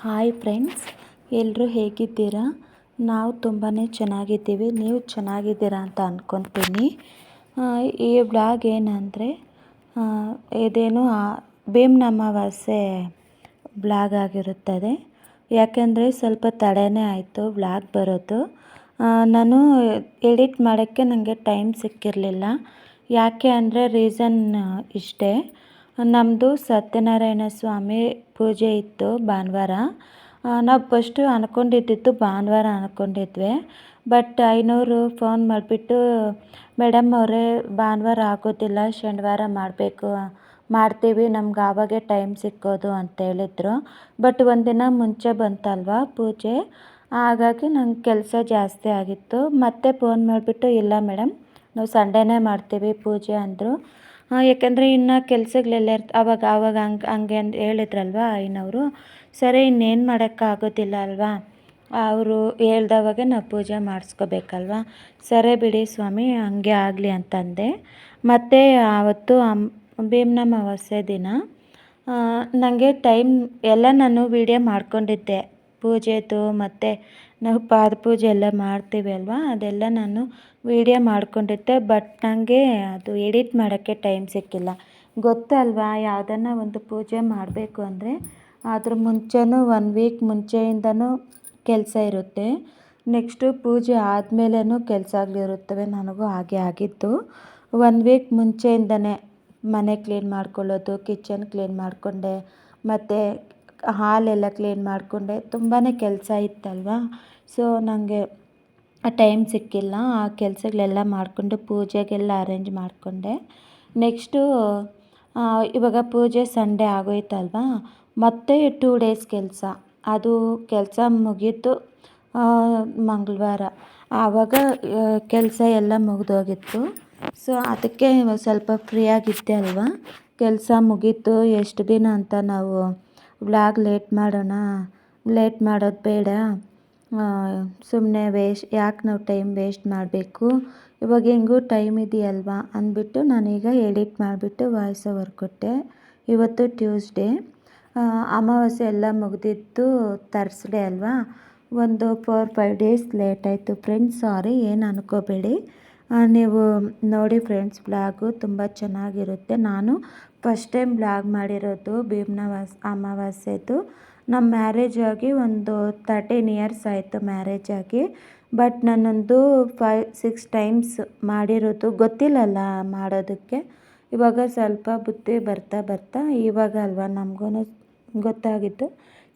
Hi friends ಎಲ್ಲರೂ ಹೇಗಿದ್ದೀರಾ? ನಾವು ತುಂಬಾ ಚೆನ್ನಾಗಿದ್ದೀವಿ. ನೀವು ಚೆನ್ನಾಗಿದ್ದೀರಾ ಅಂತ ಅಂದ್ಕೊತೀನಿ ಈ ಬ್ಲಾಗ್ ಏನಂದರೆ ಇದೇನು ಭೀಮ್ನ ಅಮಾವಾಸ್ಯೆ ಬ್ಲಾಗ್ ಆಗಿರುತ್ತದೆ. ಯಾಕೆಂದರೆ ಸ್ವಲ್ಪ ತಡೆಯೇ ಆಯಿತು ಬ್ಲಾಗ್ ಬರೋದು. ನಾನು ಎಡಿಟ್ ಮಾಡೋಕ್ಕೆ ನನಗೆ ಟೈಮ್ ಸಿಕ್ಕಿರಲಿಲ್ಲ. ಯಾಕೆ ಅಂದರೆ ರೀಸನ್ ಇಷ್ಟೇ. ನಮ್ಮದು ಸತ್ಯನಾರಾಯಣ ಸ್ವಾಮಿ ಪೂಜೆ ಇತ್ತು ಭಾನುವಾರ. ನಾವು ಫಸ್ಟು ಅಂದ್ಕೊಂಡಿದ್ದಿದ್ದು ಭಾನುವಾರ ಅಂದ್ಕೊಂಡಿದ್ವಿ ಬಟ್ ಐನೂರು ಫೋನ್ ಮಾಡಿಬಿಟ್ಟು, ಮೇಡಮ್ ಅವರೇ, ಭಾನುವಾರ ಆಗೋದಿಲ್ಲ, ಶನಿವಾರ ಮಾಡಬೇಕು, ಮಾಡ್ತೀವಿ, ನಮ್ಗೆ ಆವಾಗೇ ಟೈಮ್ ಸಿಕ್ಕೋದು ಅಂತ ಹೇಳಿದ್ರು. ಬಟ್ ಒಂದಿನ ಮುಂಚೆ ಬಂತಲ್ವಾ ಪೂಜೆ? ಹಾಗಾಗಿ ನಂಗೆ ಕೆಲಸ ಜಾಸ್ತಿ ಆಗಿತ್ತು. ಮತ್ತೆ ಫೋನ್ ಮಾಡಿಬಿಟ್ಟು, ಇಲ್ಲ ಮೇಡಮ್, ನಾವು ಸಂಡೇನೇ ಮಾಡ್ತೀವಿ ಪೂಜೆ ಅಂದರು. ಯಾಕಂದರೆ ಇನ್ನು ಕೆಲಸಗಳೆಲ್ಲ ಇರ್ತ ಆವಾಗ ಆವಾಗ ಹಂಗೆ ಹಂಗೆ ಅಂತ ಹೇಳಿದ್ರಲ್ವ ಅಯ್ಯನವರು ಸರಿ, ಇನ್ನೇನು ಮಾಡೋಕ್ಕಾಗೋದಿಲ್ಲ ಅಲ್ವಾ? ಅವರು ಹೇಳ್ದವಾಗೆ ನಾವು ಪೂಜೆ ಮಾಡಿಸ್ಕೋಬೇಕಲ್ವ? ಸರಿ ಬಿಡಿ ಸ್ವಾಮಿ, ಹಂಗೆ ಆಗಲಿ ಅಂತಂದೆ. ಮತ್ತು ಆವತ್ತು ಭೀಮ್ನ ಅಮಾವಾಸ್ಯೆ ದಿನ. ನನಗೆ ಟೈಮ್ ಎಲ್ಲ ನಾನು ವೀಡಿಯೋ ಮಾಡ್ಕೊಂಡಿದ್ದೆ. ಪೂಜೆದು ಮತ್ತು ನಾವು ಪಾದ ಪೂಜೆ ಎಲ್ಲ ಮಾಡ್ತೀವಿ ಅಲ್ವಾ? ಅದೆಲ್ಲ ನಾನು ವೀಡಿಯೋ ಮಾಡ್ಕೊಂಡಿದ್ದೆ ಬಟ್ ನನಗೆ ಅದು ಎಡಿಟ್ ಮಾಡೋಕ್ಕೆ ಟೈಮ್ ಸಿಕ್ಕಿಲ್ಲ. ಗೊತ್ತಲ್ವಾ? ಯಾವುದನ್ನ ಒಂದು ಪೂಜೆ ಮಾಡಬೇಕು ಅಂದರೆ ಅದ್ರ ಮುಂಚೆನೂ ಒನ್ ವೀಕ್ ಮುಂಚೆಯಿಂದನೂ ಕೆಲಸ ಇರುತ್ತೆ. ನೆಕ್ಸ್ಟು ಪೂಜೆ ಆದಮೇಲೆನೂ ಕೆಲಸಗಳಿರುತ್ತವೆ ನನಗೂ ಹಾಗೆ ಆಗಿತ್ತು. ಒನ್ ವೀಕ್ ಮುಂಚೆಯಿಂದನೇ ಮನೆ ಕ್ಲೀನ್ ಮಾಡ್ಕೊಳ್ಳೋದು ಕಿಚನ್ ಕ್ಲೀನ್ ಮಾಡಿಕೊಂಡೆ, ಮತ್ತು ಹಾಲೆಲ್ಲ ಕ್ಲೀನ್ ಮಾಡಿಕೊಂಡೆ. ತುಂಬಾ ಕೆಲಸ ಇತ್ತಲ್ವ? ಸೊ ನನಗೆ ಟೈಮ್ ಸಿಕ್ಕಿಲ್ಲ. ಆ ಕೆಲಸಗಳೆಲ್ಲ ಮಾಡಿಕೊಂಡು ಪೂಜೆಗೆಲ್ಲ ಅರೇಂಜ್ ಮಾಡಿಕೊಂಡೆ. ನೆಕ್ಸ್ಟು ಇವಾಗ ಪೂಜೆ ಸಂಡೇ ಆಗೋಯ್ತಲ್ವಾ? ಮತ್ತೆ ಟೂ ಡೇಸ್ ಕೆಲಸ. ಅದು ಕೆಲಸ ಮುಗೀತು ಮಂಗಳವಾರ. ಆವಾಗ ಕೆಲಸ ಎಲ್ಲ ಮುಗಿದೋಗಿತ್ತು. ಸೊ ಅದಕ್ಕೆ ಸ್ವಲ್ಪ ಫ್ರೀ ಆಗಿದ್ದೆ ಅಲ್ವಾ? ಕೆಲಸ ಮುಗೀತು. ಎಷ್ಟು ದಿನ ಅಂತ ನಾವು ವ್ಲಾಗ್ ಲೇಟ್ ಮಾಡೋಣ? ಲೇಟ್ ಮಾಡೋದು ಬೇಡ. ಸುಮ್ಮನೆ ವೇಸ್ಟ್ ಯಾಕೆ ನಾವು ಟೈಮ್ ವೇಸ್ಟ್ ಮಾಡಬೇಕು? ಇವಾಗ ಹೆಂಗೂ ಟೈಮ್ ಇದೆಯಲ್ವಾ ಅಂದ್ಬಿಟ್ಟು ನಾನೀಗ ಎಡಿಟ್ ಮಾಡಿಬಿಟ್ಟು ವಾಯ್ಸ್ ಓವರ್ ಕೊಟ್ಟೆ. ಇವತ್ತು ಟ್ಯೂಸ್ಡೇ. ಅಮಾವಾಸ್ಯೆ ಎಲ್ಲ ಮುಗಿದಿದ್ದು ತರ್ಸ್ಡೇ ಅಲ್ವಾ? ಒಂದು ಫೋರ್, ಫೈವ್ ಡೇಸ್ ಲೇಟ್ ಆಯಿತು ಫ್ರೆಂಡ್ಸ್, ಸಾರಿ, ಏನು ಅನ್ಕೋಬೇಡಿ. ನೀವು ನೋಡಿ ಫ್ರೆಂಡ್ಸ್, ಬ್ಲಾಗು ತುಂಬ ಚೆನ್ನಾಗಿರುತ್ತೆ. ನಾನು ಫಸ್ಟ್ ಟೈಮ್ ಬ್ಲಾಗ್ ಮಾಡಿರೋದು ಭೀಮ್ನವಾಸ್ ಅಮಾವಾಸ್ಯೆದು. ನಮ್ಮ ಮ್ಯಾರೇಜ್ ಆಗಿ ಒಂದು ತರ್ಟೀನ್ ಇಯರ್ಸ್ ಆಯಿತು ಮ್ಯಾರೇಜ್ ಆಗಿ. ಬಟ್ ನಾನೊಂದು ಫೈವ್ ಸಿಕ್ಸ್ ಟೈಮ್ಸ್ ಮಾಡಿರೋದು ಗೊತ್ತಿಲ್ಲಲ್ಲ ಮಾಡೋದಕ್ಕೆ. ಇವಾಗ ಸ್ವಲ್ಪ ಬುದ್ಧಿ ಬರ್ತಾ ಬರ್ತಾ ಇವಾಗ ಅಲ್ವಾ ನಮಗೂ ಗೊತ್ತಾಗಿತ್ತು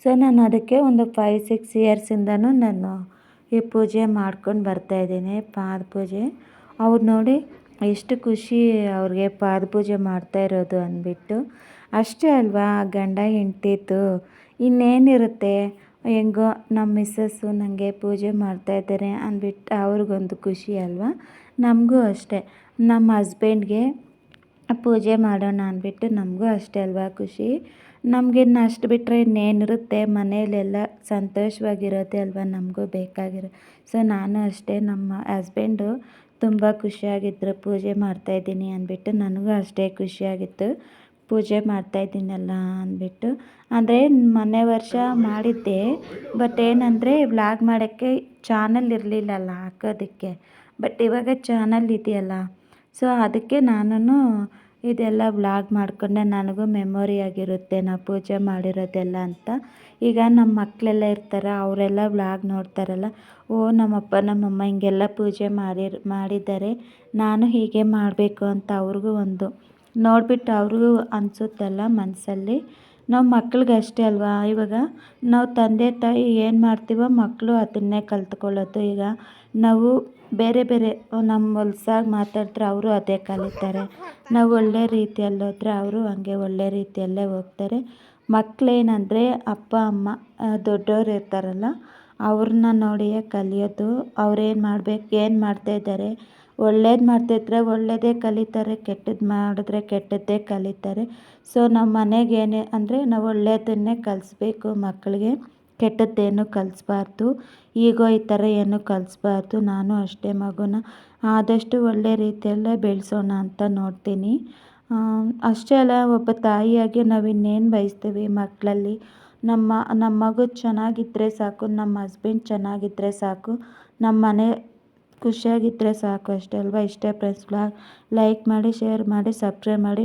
ಸೊ ನಾನು ಅದಕ್ಕೆ ಒಂದು ಫೈವ್ ಸಿಕ್ಸ್ ಇಯರ್ಸಿಂದನೂ ನಾನು ಈ ಪೂಜೆ ಮಾಡ್ಕೊಂಡು ಬರ್ತಾಯಿದ್ದೀನಿ ಪಾದ ಪೂಜೆ. ಅವ್ರು ನೋಡಿ ಎಷ್ಟು ಖುಷಿ ಅವ್ರಿಗೆ ಪಾದ ಪೂಜೆ ಮಾಡ್ತಾ ಇರೋದು ಅಂದ್ಬಿಟ್ಟು. ಅಷ್ಟೇ ಅಲ್ವಾ, ಗಂಡ ಹೆಂಡ್ತಿತ್ತು ಇನ್ನೇನಿರುತ್ತೆ? ಹೆಂಗೋ ನಮ್ಮ ಮಿಸ್ಸಸ್ಸು ನನಗೆ ಪೂಜೆ ಮಾಡ್ತಾಯಿದ್ದಾರೆ ಅಂದ್ಬಿಟ್ಟು ಅವ್ರಿಗೊಂದು ಖುಷಿ ಅಲ್ವಾ? ನಮಗೂ ಅಷ್ಟೇ. ನಮ್ಮ ಹಸ್ಬೆಂಡ್ಗೆ ಪೂಜೆ ಮಾಡೋಣ ಅಂದ್ಬಿಟ್ಟು ನಮಗೂ ಅಷ್ಟೇ ಅಲ್ವಾ ಖುಷಿ? ನಮಗಿನ್ನು ಅಷ್ಟು ಬಿಟ್ಟರೆ ಇನ್ನೇನಿರುತ್ತೆ? ಮನೆಯಲ್ಲೆಲ್ಲ ಸಂತೋಷವಾಗಿರೋದೇ ಅಲ್ವಾ ನಮಗೂ ಬೇಕಾಗಿರೋ? ಸೊ ನಾನು ಅಷ್ಟೇ ನಮ್ಮ ಹಸ್ಬೆಂಡು ತುಂಬ ಖುಷಿಯಾಗಿದ್ದರು ಪೂಜೆ ಮಾಡ್ತಾಯಿದ್ದೀನಿ ಅಂದ್ಬಿಟ್ಟು ನನಗೂ ಅಷ್ಟೇ ಖುಷಿಯಾಗಿತ್ತು. ಪೂಜೆ ಮಾಡ್ತಾಯಿದ್ದೀನಲ್ಲ ಅಂದ್ಬಿಟ್ಟು. ಅಂದರೆ ಮೊನ್ನೆ ವರ್ಷ ಮಾಡಿದ್ದೆ. ಬಟ್ ಏನಂದರೆ ವ್ಲಾಗ್ ಮಾಡೋಕ್ಕೆ ಚಾನಲ್ ಇರಲಿಲ್ಲಲ್ಲ ಹಾಕೋದಕ್ಕೆ. ಬಟ್ ಇವಾಗ ಚಾನಲ್ ಇದೆಯಲ್ಲ. ಸೊ ಅದಕ್ಕೆ ನಾನು ಇದೆಲ್ಲ ವ್ಲಾಗ್ ಮಾಡಿಕೊಂಡೆ ನನಗೂ ಮೆಮೊರಿ ಆಗಿರುತ್ತೆ, ನಾವು ಪೂಜೆ ಮಾಡಿರೋದೆಲ್ಲ ಅಂತ. ಈಗ ನಮ್ಮ ಮಕ್ಕಳೆಲ್ಲ ಇರ್ತಾರೆ, ಅವರೆಲ್ಲ ವ್ಲಾಗ್ ನೋಡ್ತಾರಲ್ಲ, ಓ ನಮ್ಮಪ್ಪ, ನಮ್ಮಮ್ಮ ಹಿಂಗೆಲ್ಲ ಪೂಜೆ ಮಾಡಿ ಮಾಡಿದ್ದಾರೆ, ನಾನು ಹೀಗೆ ಮಾಡಬೇಕು ಅಂತ ಅವ್ರಿಗೂ ಒಂದು. ನೋಡಿಬಿಟ್ಟು ಅವ್ರಿಗೂ ಅನಿಸುತ್ತಲ್ಲ ಮನಸ್ಸಲ್ಲಿ ನಾವು ಮಕ್ಳಿಗಷ್ಟೇ ಅಲ್ವಾ, ಇವಾಗ ನಾವು ತಂದೆ ತಾಯಿ ಏನು ಮಾಡ್ತೀವೋ ಮಕ್ಕಳು ಅದನ್ನೇ ಕಲ್ತ್ಕೊಳ್ಳೋದು. ಈಗ ನಾವು ಬೇರೆ ಬೇರೆ ನಮ್ಮ ಹೊಲ್ಸಾಗಿ ಮಾತಾಡಿದ್ರೆ ಅವರು ಅದೇ ಕಲಿತಾರೆ. ನಾವು ಒಳ್ಳೆ ರೀತಿಯಲ್ಲಿ ಹೋದ್ರೆ ಅವರು ಹಂಗೆ ಒಳ್ಳೆ ರೀತಿಯಲ್ಲೇ ಹೋಗ್ತಾರೆ. ಮಕ್ಕಳೇನಂದರೆ ಅಪ್ಪ, ಅಮ್ಮ ದೊಡ್ಡವ್ರು ಇರ್ತಾರಲ್ಲ ಅವ್ರನ್ನ ನೋಡಿಯೇ ಕಲಿಯೋದು. ಅವ್ರೇನು ಮಾಡ್ಬೇಕು, ಏನು ಮಾಡ್ತಾಯಿದ್ದಾರೆ ಒಳ್ಳೇದು ಮಾಡ್ತಿದ್ರೆ ಒಳ್ಳೆಯದೇ ಕಲಿತಾರೆ ಕೆಟ್ಟದ್ದು ಮಾಡಿದ್ರೆ ಕೆಟ್ಟದ್ದೇ ಕಲಿತಾರೆ. ಸೊ ನಮ್ಮ ಮನೆಗೇನೆ ಅಂದರೆ ನಾವು ಒಳ್ಳೆಯದನ್ನೇ ಕಲಿಸ್ಬೇಕು ಮಕ್ಕಳಿಗೆ ಕೆಟ್ಟದ್ದೇನು ಕಲಿಸ್ಬಾರ್ದು. ಈಗೋ ಈ ಥರ ಏನು ಕಲಿಸ್ಬಾರ್ದು. ನಾನು ಅಷ್ಟೇ ಮಗುನ ಆದಷ್ಟು ಒಳ್ಳೆ ರೀತಿಯಲ್ಲೇ ಬೆಳೆಸೋಣ ಅಂತ ನೋಡ್ತೀನಿ. ಅಷ್ಟೇ ಅಲ್ಲ, ಒಬ್ಬ ತಾಯಿಯಾಗಿ ನಾವು ಇನ್ನೇನು ಬಯಸ್ತೀವಿ ಮಕ್ಕಳಲ್ಲಿ? ನಮ್ಮ ನಮ್ಮ ಮಗು ಚೆನ್ನಾಗಿದ್ದರೆ ಸಾಕು, ನಮ್ಮ ಹಸ್ಬೆಂಡ್ ಚೆನ್ನಾಗಿದ್ದರೆ ಸಾಕು, ನಮ್ಮ ಮನೆ ಖುಷಿಯಾಗಿದ್ದರೆ ಸಾಕು ಅಷ್ಟೇ ಅಲ್ವಾ? ಇಷ್ಟೇ ಪ್ರೆಸ್ ಬ್ಲಾಗ್ ಲೈಕ್ ಮಾಡಿ ಶೇರ್ ಮಾಡಿ ಸಬ್ಸ್ಕ್ರೈಬ್ ಮಾಡಿ